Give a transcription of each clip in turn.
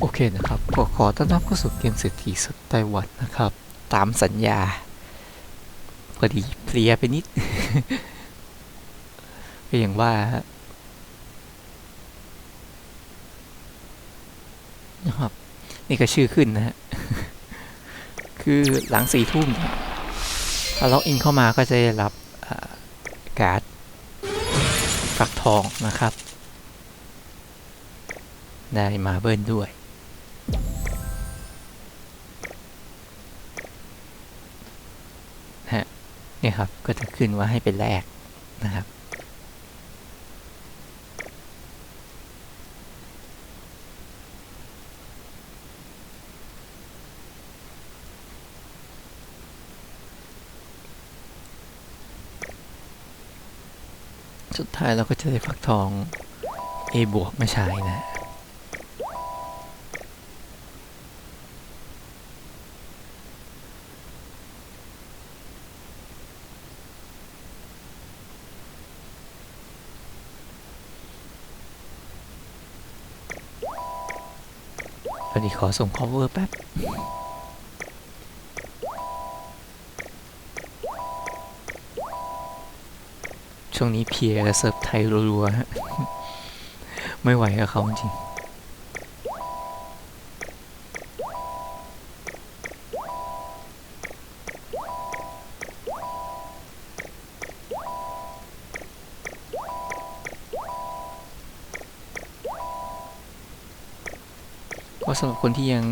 โอเคนะครับขอขอต้อนรับเข้าสู่เกมเศรษฐีสดไต้หวันนะครับ ตามสัญญา พอดีเพลียไปนิด ก็อย่างว่านะครับ นี่ก็ชื่อขึ้นนะฮะ คือหลังสี่ทุ่มถ้าล็อกอินเข้ามาก็จะรับการ์ดฝักทองนะครับ ได้มาเบิลด้วยฮะนี่ครับ ก็จะขึ้นว่าให้เป็นแรกนะครับสุดท้ายเราก็จะได้ฟักทอง A บวกมาใช้นะ ดีขอส่ง cover แป๊บช่วงนี้เพียกับเซิร์ฟไทยรัวๆฮะ ไม่ไหวกับเขาจริง สำหรับคนที่ยัง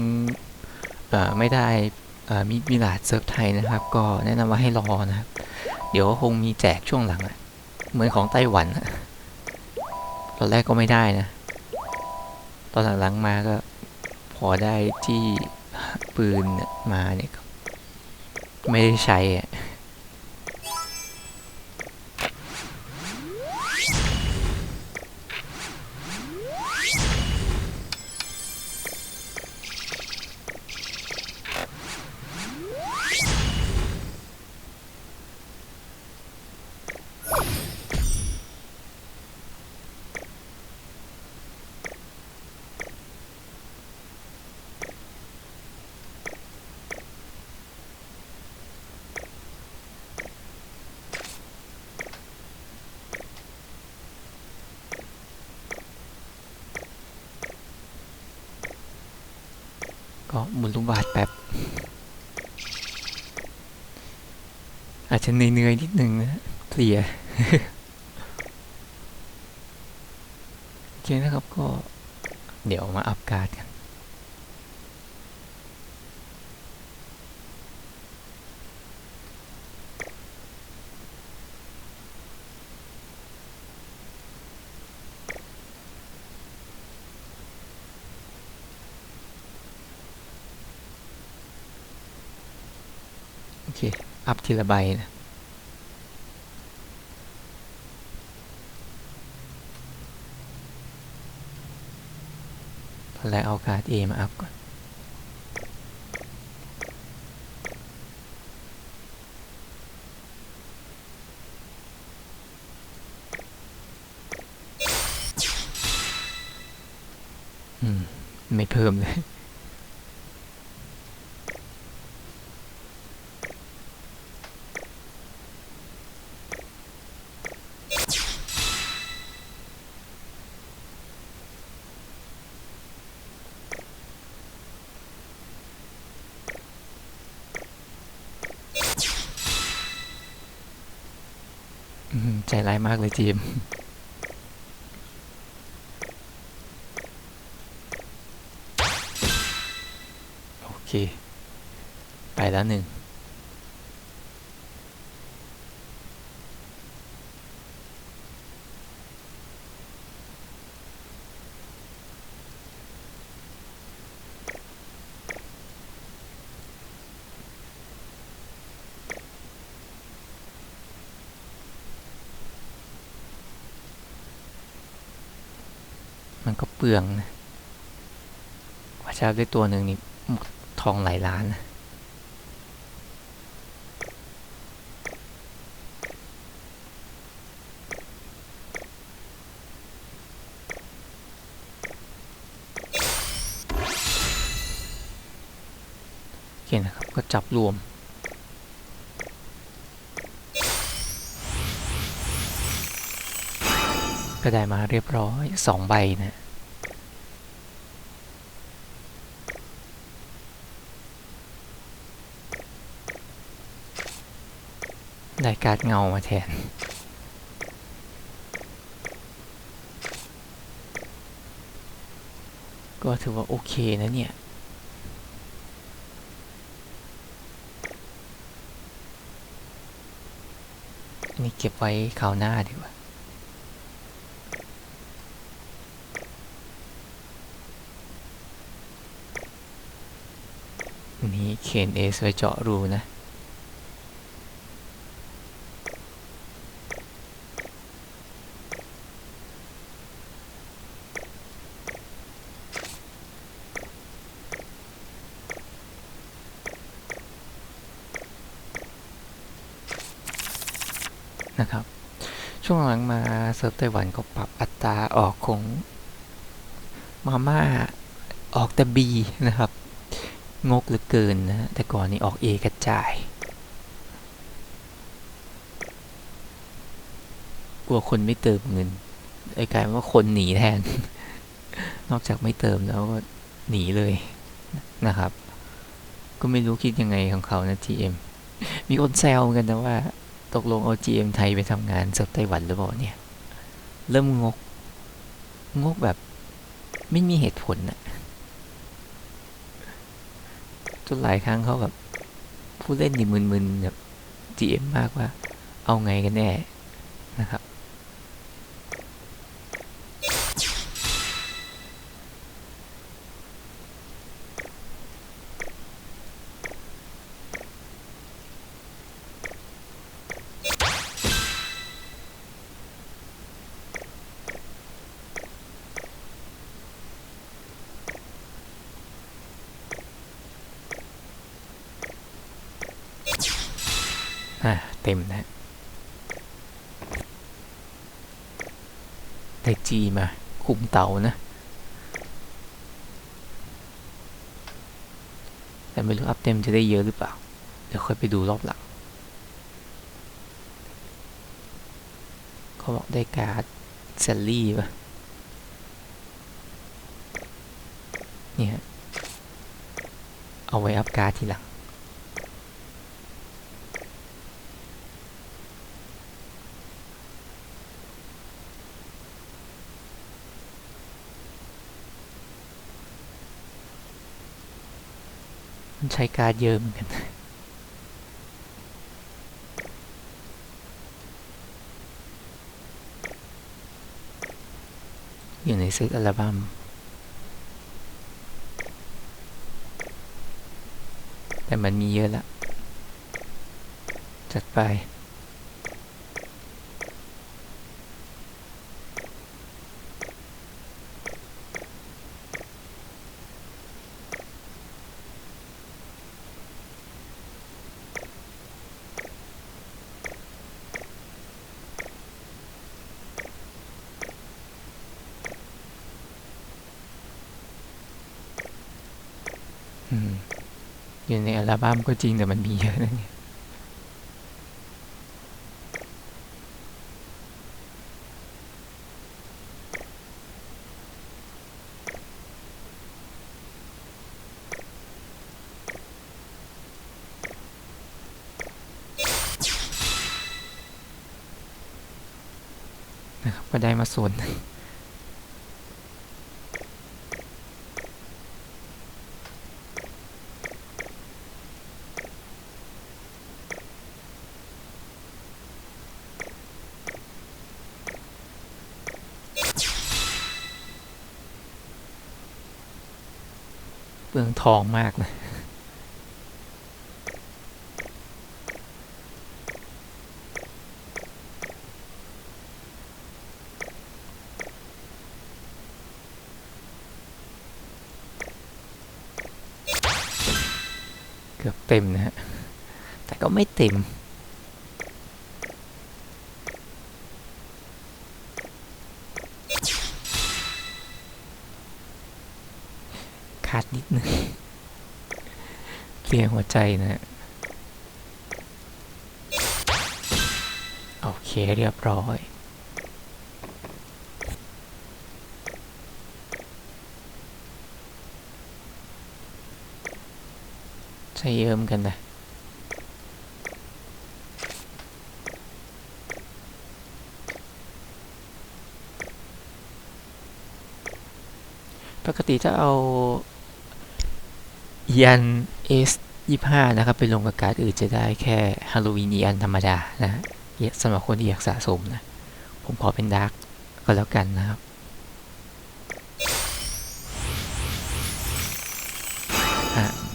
ไม่ได้มีมิลาดเซิร์ฟไทยนะครับ ก็แนะนำว่าให้รอนะครับ เดี๋ยวคงมีแจกช่วงหลังอะเหมือนของไต้หวันตอนแรกก็ไม่ได้นะ ตอนหลังๆมาก็พอได้ที่ปืนมาเนี่ยก็ไม่ได้ใช้อะ ก็หมุนลูกบาศแป๊บ อาจจะเหนื่อยๆนิดนึงนะเพลียโอเคนะครับก็เดี๋ยวมาอัปการ์ดกัน ทีละใบนะตอนแรกเอาการ์ด A มาอัพก่อน อืม ไม่เพิ่มเลย ใจร้ายมากเลยจีม โอเค ไปแล้วหนึ่ง รื่องนะว่าจะได้ตัวหนึ่งนี่ทองหลายล้านนะคนะครับก็จับรวม ก็ได้มาเรียบร้อยสองใบนะ การ์ดเงามาแทน ก็ถือว่าโอเคนะเนี่ยนนี้เก็บไว้คราวหน้าดีกว่านนี้เคนเอสไว้เจาะรูนะ นะครับ ช่วงหลังมาเซิร์ฟไต้หวันก็ปรับอัตราออกของมาม่าออกแต่บีนะครับ งกเหลือเกินนะแต่ก่อนนี้ออกเอกระจาย กลัวคนไม่เติมเงินไอ้กลายเป็นว่าคนหนีแทน นอกจากไม่เติมแล้วก็หนีเลยนะครับ ก็ไม่รู้คิดยังไงของเขานะ GM มีคนแซวกันนะว่า ตกลงเอา GM ไทยไปทำงานสับไต้หวันหรือเปล่าเนี่ย เริ่มงก งกแบบ ไม่มีเหตุผลอะจนหลายครั้งเขาแบบผู้เล่นนี่มึนๆแบบ GM มากว่า เอาไงกันแน่นะครับ อ่าเต็มนะ ได้จีมา คุม เตานะ แต่ไม่รู้อัพเต็มจะได้เยอะหรือเปล่า เดี๋ยวค่อยไปดูรอบหลังเขาบอกได้การ์ดแซลลี่ป่ะเนี่ยเอาไว้อัพการ์ดทีหลัง มันใช้การเยอะเหมือนกัน อยู่ในเซตอัลบั้มแต่มันมีเยอะละ จัดไป อืม อัลบั้มก็จริงแต่มันมีเยอะนะเนี่ยนะครับก็ได้มาส่วนหนึ่ง เปลื องทองมากเลยเกือบเต็มนะฮะ แต่ก็ไม่เต็ม ขาดนิดนึงตียงหัวใจนะ โอเคเรียบร้อย ใช้เยิ้มกันนะปกติถ้าเอา ยัน S 25นะครับ ไปลงกับการ์ดอื่นจะได้แค่ฮาโลวีนยันธรรมดานะสำหรับคนที่อยากสะสมนะ ผมขอเป็นดาร์กก็แล้วกันนะครับ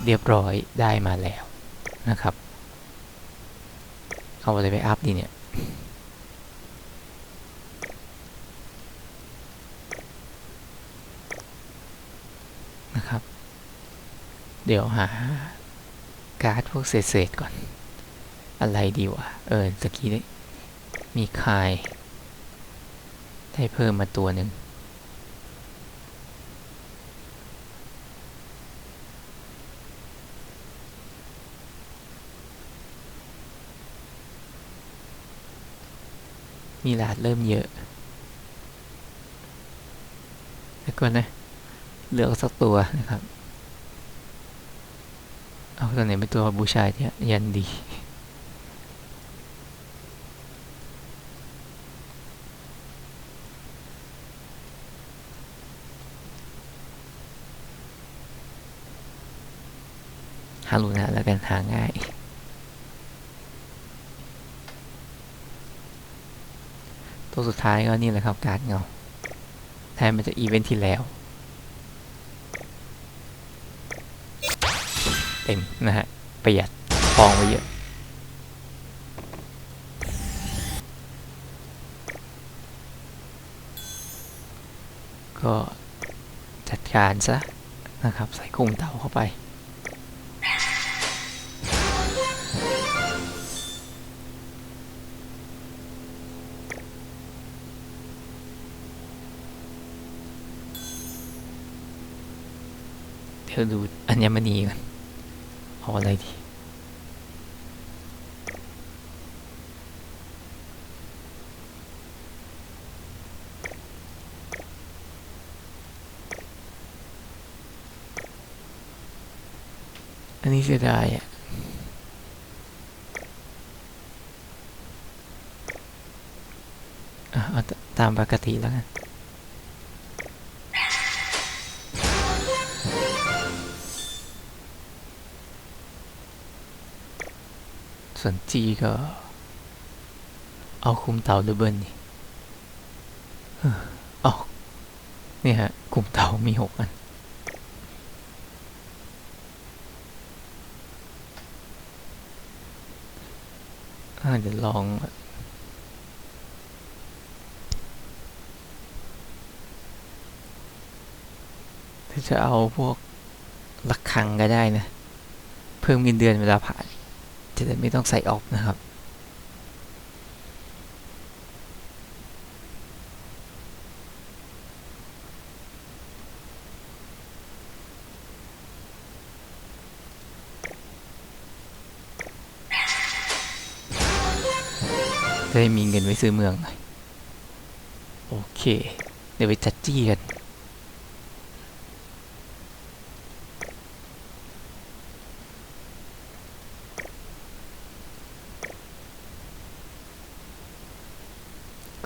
เรียบร้อยได้มาแล้วนะครับ เอาอะไรไปอัพดีเนี่ย นะครับ เดี๋ยวหา การ์ดพวกเศษๆก่อน อะไรดีวะ เออตะกี้ได้มีคาย ได้เพิ่มมาตัวหนึ่งมีหลาดเริ่มเยอะ แล้วก็นะ เลือกสักตัวนะครับ เอาตัวไหนเป็นตัวบูชาเนี่ยยันดี ฮารุนะแล้วกันหาง่ายตัวสุดท้ายก็นี่แหละครับการเงาแทนมันจะอีเวนท์ที่แล้ว เต็มนะฮะประหยัดฟองไว้เยอะก็จัดการซะนะครับ ใส่กุ้งเต่าเข้าไป เดี๋ยวดูอัญมณีก่อน เอาอะไรดี อันนี้เสียดายอะอะเอาตามปกติแล้วกัน ส่วนจีก็เอาคุมเต่าดับเบิลนี่เออเอาเนี่ยฮะคุมเต่ามีหกอันอาเดี๋ยวลองถ้าจะเอาพวกลักคังก็ได้นะ เพิ่มเงินเดือนเวลาผ่าน จะได้ไม่ต้องใส่ออฟนะครับจะได้มีเงินไว้ซื้อเมืองหน่อยโอเค เดี๋ยวไปจัดจี้กัน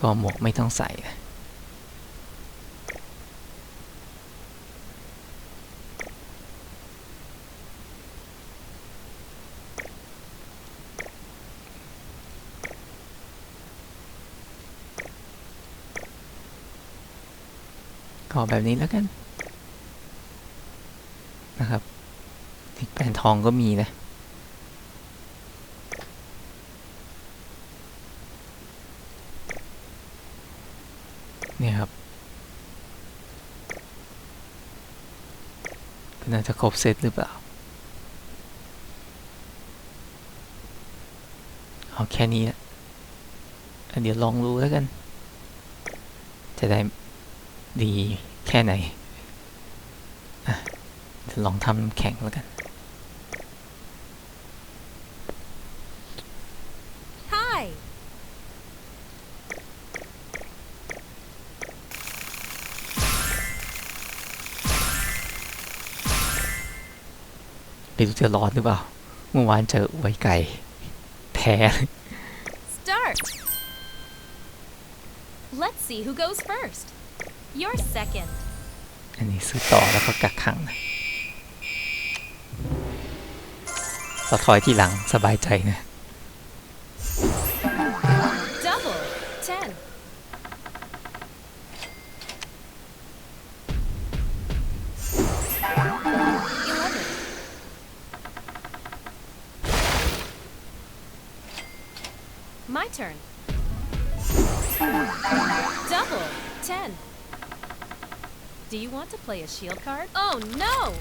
ก็หมวกไม่ต้องใส่ก็แบบนี้แล้วกัน นะครับ แผ่นทองก็มีนะ เนี่ยครับ ก็น่าจะ ครบเซตหรือเปล่า เอาแค่นี้นะเดี๋ยวลองรู้แล้วกัน จะได้ดีแค่ไหนจะลองทำแข่งแล้วกัน ไม่รู้จะร้อนหรือเปล่า เมื่อวานเจออวยไก่ แพ้เลย Start! Let's see who goes first. You're second. อันนี้ซื้อต่อแล้วก็กักขังนะเราถอยที่หลังสบายใจนะ turn. Double. Ten. Do you want to play a shield card? Oh no!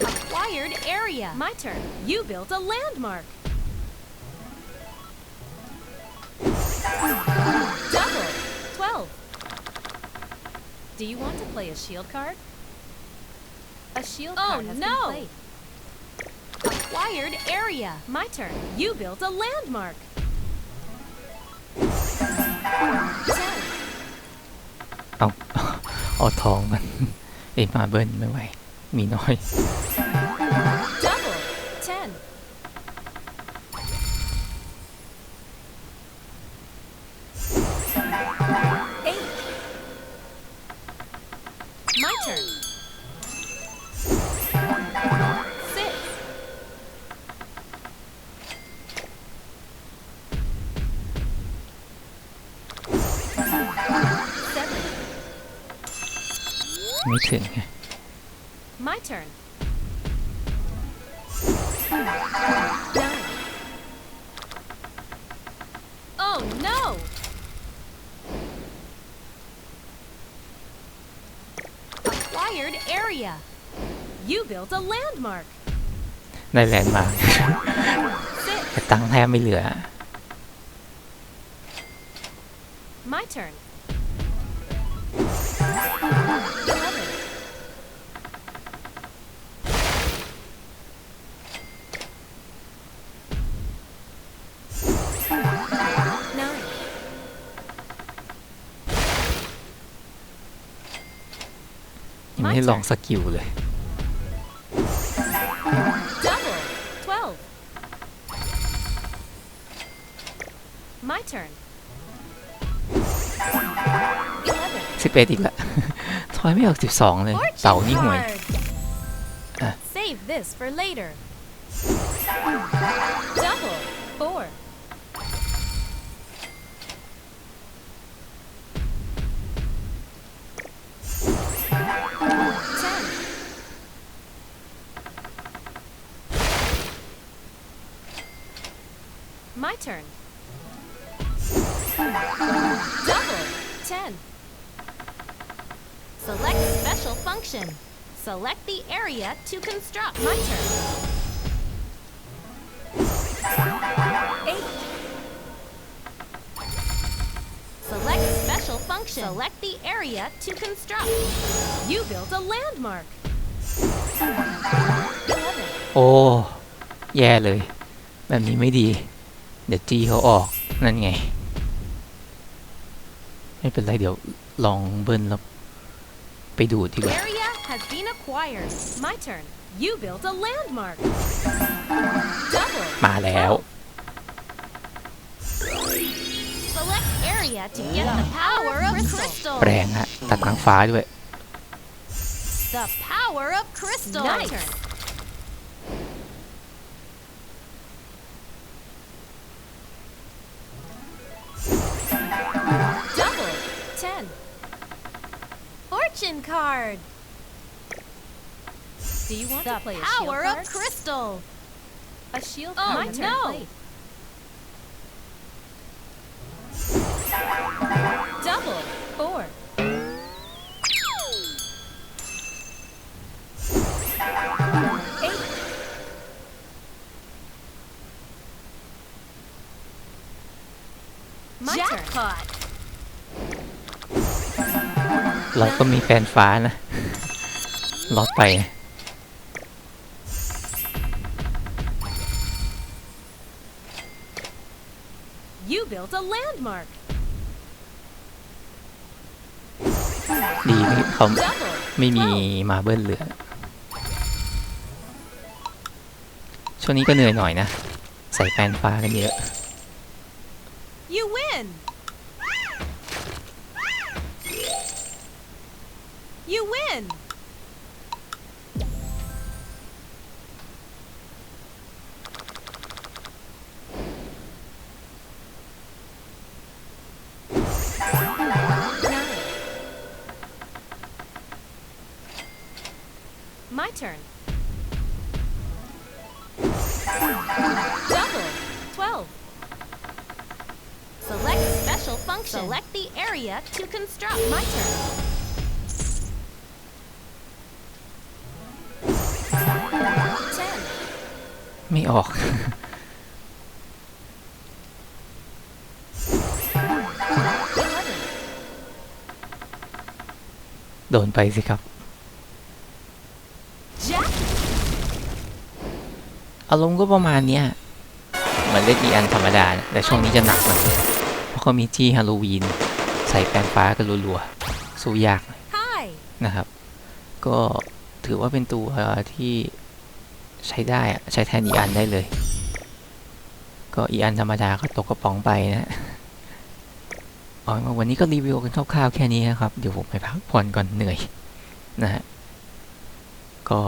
Acquired area. My turn. You built a landmark. Double. Twelve. Do you want to play a shield card? A shield oh, card has no. been played. Acquired area. My turn. You built a landmark. เอาทองมันเอ็มมาเบิ้ลไม่ไหว มีน้อย area. You built a landmark. ได้แลนด์มาร์ค Six. แต่ตังค์แทบไม่เหลือ My turn. ยังไม่ได้ลองสกิลเลย Double. Twelve. My turn. Eleven. 11อีกละทอยไม่ออก12เลย เต่านี่ห่วย card. Ah. Save this for later. Double. Four. turn. Double. Ten. Select special function. Select the area to construct. My turn. Eight. Select special function. Select the area to construct. You built a landmark. Eleven. โอ้ แย่เลย แบบนี้ไม่ดี เดี๋ยวจีเขาออกนั่นไง ไม่เป็นไรเดี๋ยวลองเบิ้ลแล้วไปดูดดีกว่า Area has been acquired. My turn. You built a landmark. Double. มาแล้ว Select area to get the power of crystal. แปลงฮะตัดทางฟ้าด้วย The power of crystal. Nice. Fortune card. Do you want The to play a power of crystal. A shield Oh, card. My turn. no. Double. Four. Eight. Jackpot. เราก็มีแฟนฟ้านะลอดไป You built a landmark. ดีที่เขา Double. ไม่มีมาเบิ้ลเหลือ ช่วงนี้ก็เหนื่อยหน่อยนะ ใส่แปรงฟ้ากันเยอะ My turn. Double. Twelve. Select special function. Select the area to construct. My turn. Ten. ไม่ออก Eleven. โดนไปสิครับ อารมณ์ก็ประมาณเนี้ยเหมือนเล่นอีอันธรรมดานะแต่ช่วงนี้จะหนักหน่อยเพราะเขามีจี้ฮาโลวีน ใส่แปรงฟ้ากันรัวๆ สู้ยากหน่อย Hi. นะครับ ก็ถือว่าเป็นตัวที่ใช้ได้อะใช้แทนอีอันได้เลย ก็อีอันธรรมดาก็ตกกระป๋องไปนะเอาเป็นว่าวันนี้ก็รีวิวกันคร่าวๆแค่นี้นะครับ เดี๋ยวผมไปพักผ่อนก่อนเหนื่อยนะฮะก็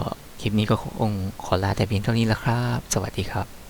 คลิปนี้ก็คงขอลาแต่เพียงเท่านี้แล้วครับ สวัสดีครับ